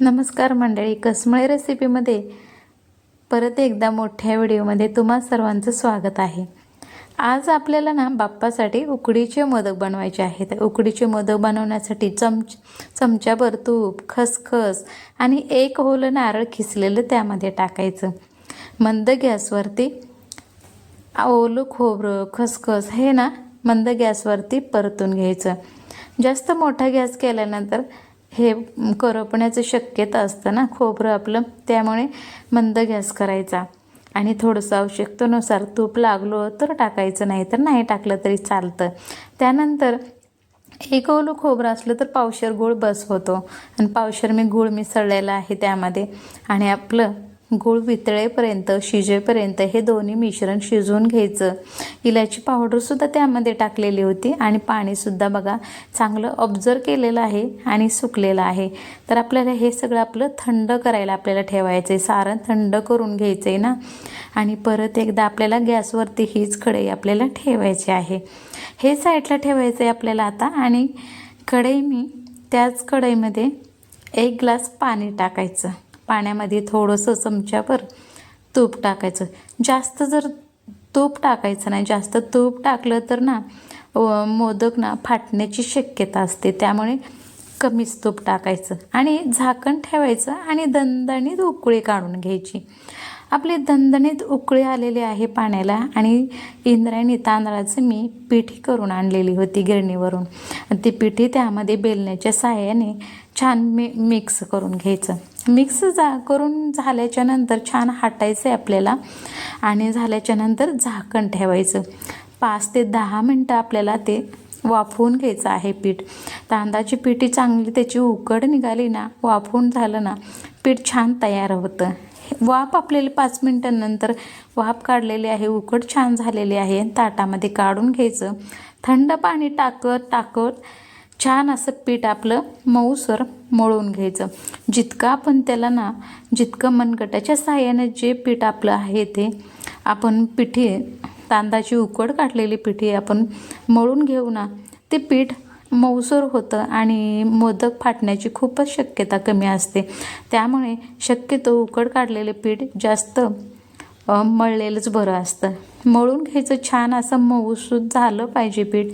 नमस्कार मंडळी कसमळे रेसिपीमध्ये परत एकदा मोठ्या व्हिडिओमध्ये तुम्हा सर्वांचं स्वागत आहे. आज आपल्याला ना बाप्पासाठी उकडीचे मोदक बनवायचे आहेत. उकडीचे मोदक बनवण्यासाठी चमच चमच्याभर तूप खसखस आणि एक होलं नारळ खिसलेलं त्यामध्ये टाकायचं. मंद गॅसवरती ओलं खोबरं खसखस हे ना मंद गॅसवरती परतून घ्यायचं. जास्त मोठा गॅस केल्यानंतर हे करपण्याचं शक्यता असतं ना खोबरं आपलं त्यामुळे मंद गॅस करायचा. आणि थोडंसं आवश्यकतेनुसार तूप लागलो तर टाकायचं नाही तर नाही टाकलं तरी चालतं. त्यानंतर एक ओलं खोबरं असलं तर पावशर गूळ बस होतो. आणि पावशर मी गूळ मिसळलेला आहे त्यामध्ये. आणि आपलं गूळ वितळेपर्यंत शिजेपर्यंत हे दोन्ही मिश्रण शिजवून घ्यायचं. इलायची पावडरसुद्धा त्यामध्ये टाकलेली होती आणि पाणीसुद्धा बघा चांगलं ऑब्झर्व केलेलं आहे आणि सुकलेलं आहे. तर आपल्याला हे सगळं आपलं थंड करायला आपल्याला ठेवायचं आहे. सारण थंड करून घ्यायचं आहे ना? आणि परत एकदा आपल्याला गॅसवरती हीच कढई आपल्याला ठेवायची आहे. हे साईडला ठेवायचं आहे आपल्याला आता आणि कढई मी त्याच कढईमध्ये एक ग्लास पाणी टाकायचं. पाण्यामध्ये थोडंसं चमच्यावर तूप टाकायचं. जास्त जर तूप टाकायचं नाही जास्त तूप टाकलं तर ना व मोदक ना फाटण्याची शक्यता असते. त्यामुळे कमीच तूप टाकायचं आणि झाकण ठेवायचं आणि दणदणीत उकळी काढून घ्यायची. आपले दणदणीत उकळी आलेले आहे पाण्याला आणि इंद्रायणी तांदळाचं मी पिठी करून आणलेली होती गिरणीवरून. ती पिठी त्यामध्ये बेलण्याच्या साह्याने छान मि मिक्स करून घ्यायचं. मिक्स जा करून झाल्याच्यानंतर छान हाटायचं आहे आपल्याला आणि झाल्याच्यानंतर झाकण ठेवायचं. पाच ते दहा मिनटं आपल्याला ते वाफवून घ्यायचं आहे पीठ. तांदळाची पिठी चांगली त्याची उकड निघाली ना वाफवून झालं ना पीठ छान तयार होतं. वाफ आपल्याला पाच मिनटांनंतर वाफ काढलेली आहे उकड छान झालेली आहे. ताटामध्ये काढून घ्यायचं. थंड पाणी टाकत टाकत छान असं पीठ आपलं मऊसर मळून घ्यायचं. जितकं आपण त्याला ना जितकं मनगटाच्या साह्याने जे पीठ आपलं आहे ते आपण पिठी तांदळाची उकड काढलेली पिठी आपण मळून घेऊ ना ते पीठ मऊसर होतं आणि मोदक फाटण्याची खूपच शक्यता कमी असते. त्यामुळे शक्यतो उकड काढलेले पीठ जास्त मळलेलंच बरं असतं. मळून घ्यायचं छान असं मऊसूत झालं पाहिजे पीठ.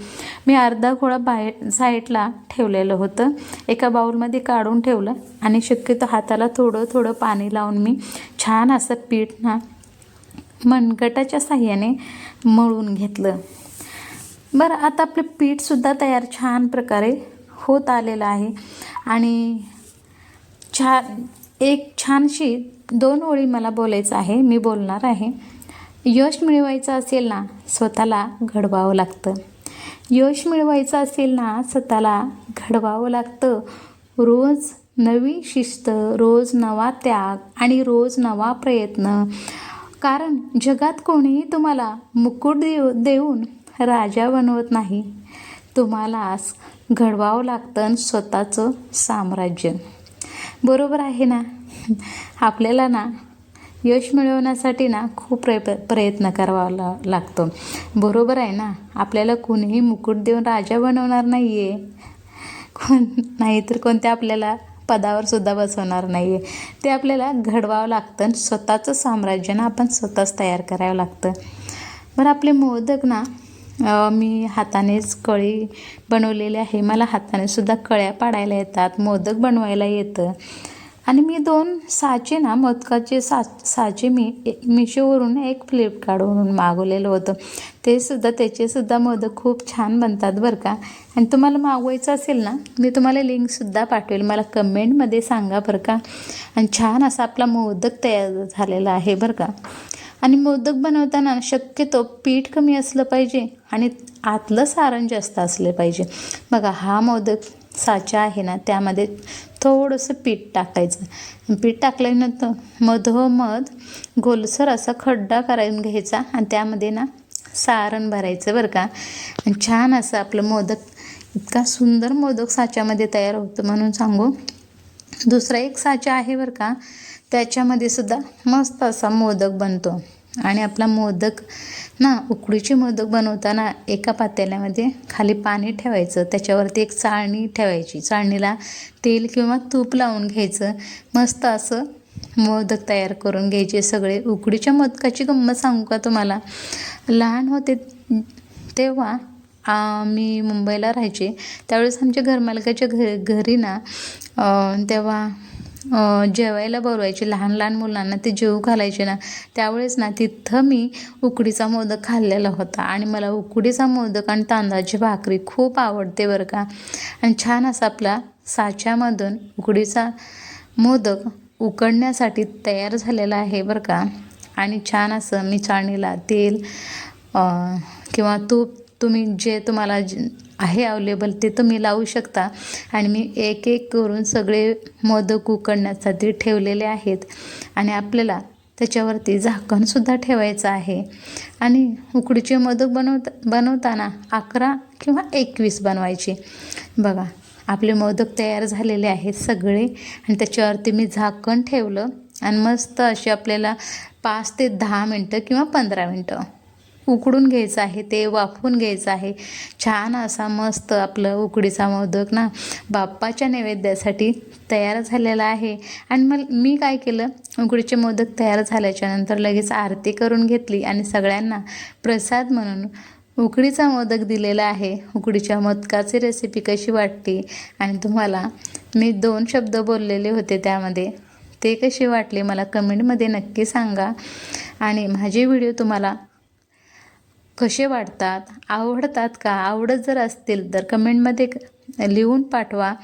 मी अर्धा खोळा बाहेर साईडला ठेवलेलं होतं. एका बाऊलमध्ये काढून ठेवलं आणि शक्यतो हाताला थोडं थोडं पाणी लावून मी छान असं पीठ ना मनगटाच्या साह्याने मळून घेतलं. बरं आता आपलं पीठसुद्धा तयार छान प्रकारे होत आलेलं आहे. आणि छान एक छानशी दोन ओळी मला बोलायचं आहे मी बोलणार आहे. यश मिळवायचं असेल ना स्वतःला घडवावं लागतं. यश मिळवायचं असेल ना स्वतःला घडवावं लागतं. रोज नवी शिस्त रोज नवा त्याग आणि रोज नवा प्रयत्न. कारण जगात कोणीही तुम्हाला मुकुट देऊ देऊन राजा बनवत नाही. तुम्हाला घडवावं लागतं स्वतःचं साम्राज्य. बरोबर आहे ना? आपल्याला ना यश मिळवण्यासाठी ना खूप प्रय प्रयत्न करावा ला लागतो. बरोबर आहे ना? आपल्याला कुणीही मुकुट देऊन राजा बनवणार नाही आहे कोण नाहीतर कोणत्या आपल्याला पदावर सुद्धा बसवणार नाही आहे ते आपल्याला घडवावं लागतं स्वतःचं साम्राज्य ना आपण स्वतःच तयार करावं लागतं. बरं आपले मोदक ना मी हातानेच कळी बनवलेली आहे. मला हाताने सुद्धा कळ्या पाडायला येतात मोदक बनवायला येतं. आणि मी दोन साचे ना मोदकाचे सा साचे मी मिशोवरून एक फ्लिपकार्टवरून मागवलेलं होतं. ते सुद्धा त्याचेसुद्धा मोदक खूप छान बनतात बरं का. आणि तुम्हाला मागवायचं असेल ना मी तुम्हाला लिंकसुद्धा पाठवेल. मला कमेंटमध्ये सांगा बरं का. आणि छान असा आपला मोदक तयार झालेला आहे बरं का. आणि मोदक बनवताना शक्यतो पीठ कमी असलं पाहिजे आणि आतलं सारण जास्त असलं पाहिजे. बघा हा मोदक साचा आहे ना त्यामध्ये थोडंसं पीठ टाकायचं. पीठ टाकल्यानंतर मधोमध हो गोलसर असा खड्डा करायला घ्यायचा आणि त्यामध्ये ना सारण भरायचं बरं का. छान असं आपलं मोदक इतका सुंदर मोदक साच्यामध्ये तयार होतं म्हणून सांगू. दुसरा एक साचा आहे बरं का त्याच्यामध्ये सुद्धा मस्त असा मोदक बनतो. आणि आपला मोदक ना उकडीचे मोदक बनवताना एका पातेल्यामध्ये खाली पाणी ठेवायचं. त्याच्यावरती एक चाळणी ठेवायची. चाळणीला तेल किंवा तूप लावून घ्यायचं. मस्त असं मोदक तयार करून घ्यायचे सगळे. उकडीच्या मोदकाची गंमत सांगू का तुम्हाला? लहान होते तेव्हा मी मुंबईला राहायचे. त्यावेळेस आमच्या घरमालकाच्या घ घरी ना तेव्हा जेवायला बोलवायचे. लहान लहान मुलांना ते जेवू घालायचे ना त्यावेळेस ना तिथं मी उकडीचा मोदक खाल्लेला होता. आणि मला उकडीचा मोदक आणि तांदळाची भाकरी खूप आवडते बरं का. आणि छान असा आपला साच्यामधून उकडीचा मोदक उकडण्यासाठी तयार झालेला आहे बरं का. आणि छान असं मी चाळणीला तेल किंवा तूप तुम्ही जे तुम्हाला जे आहे अवेलेबल ते तुम्ही लावू शकता. आणि मी एक एक करून सगळे मोदक उकडण्यासाठी ठेवलेले आहेत. आणि आपल्याला त्याच्यावरती झाकणसुद्धा ठेवायचं आहे. आणि उकडीचे मोदक बनवता बनवताना अकरा किंवा एकवीस बनवायचे. बघा आपले मोदक तयार झालेले आहेत सगळे. आणि त्याच्यावरती मी झाकण ठेवलं. आणि मस्त असे आपल्याला पाच ते दहा मिनटं किंवा पंधरा मिनटं उकडून घ्यायचं आहे ते वाफवून घ्यायचं आहे. छान असा मस्त आपलं उकडीचा मोदक ना बाप्पाच्या नैवेद्यासाठी तयार झालेला आहे. आणि मग मी काय केलं उकडीचे मोदक तयार झाल्याच्यानंतर लगेच आरती करून घेतली आणि सगळ्यांना प्रसाद म्हणून उकडीचा मोदक दिलेला आहे. उकडीच्या मोदकाची रेसिपी कशी वाटली? आणि तुम्हाला मी दोन शब्द बोललेले होते त्यामध्ये. ते कसे वाटले मला कमेंटमध्ये नक्की सांगा. आणि माझे व्हिडिओ तुम्हाला कसे वाटतात आवडतात का आवडत जर असतील तर कमेंटमध्ये क- लिहून पाठवा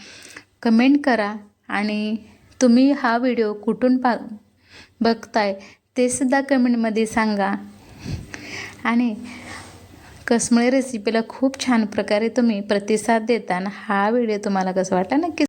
कमेंट करा आणि तुम्ही हा व्हिडिओ कुठून पा बघताय ते सुद्धा कमेंटमध्ये सांगा. आणि कसमळे रेसिपीला खूप छान प्रकारे तुम्ही प्रतिसाद देताना हा व्हिडिओ तुम्हाला कसा वाटला नक्की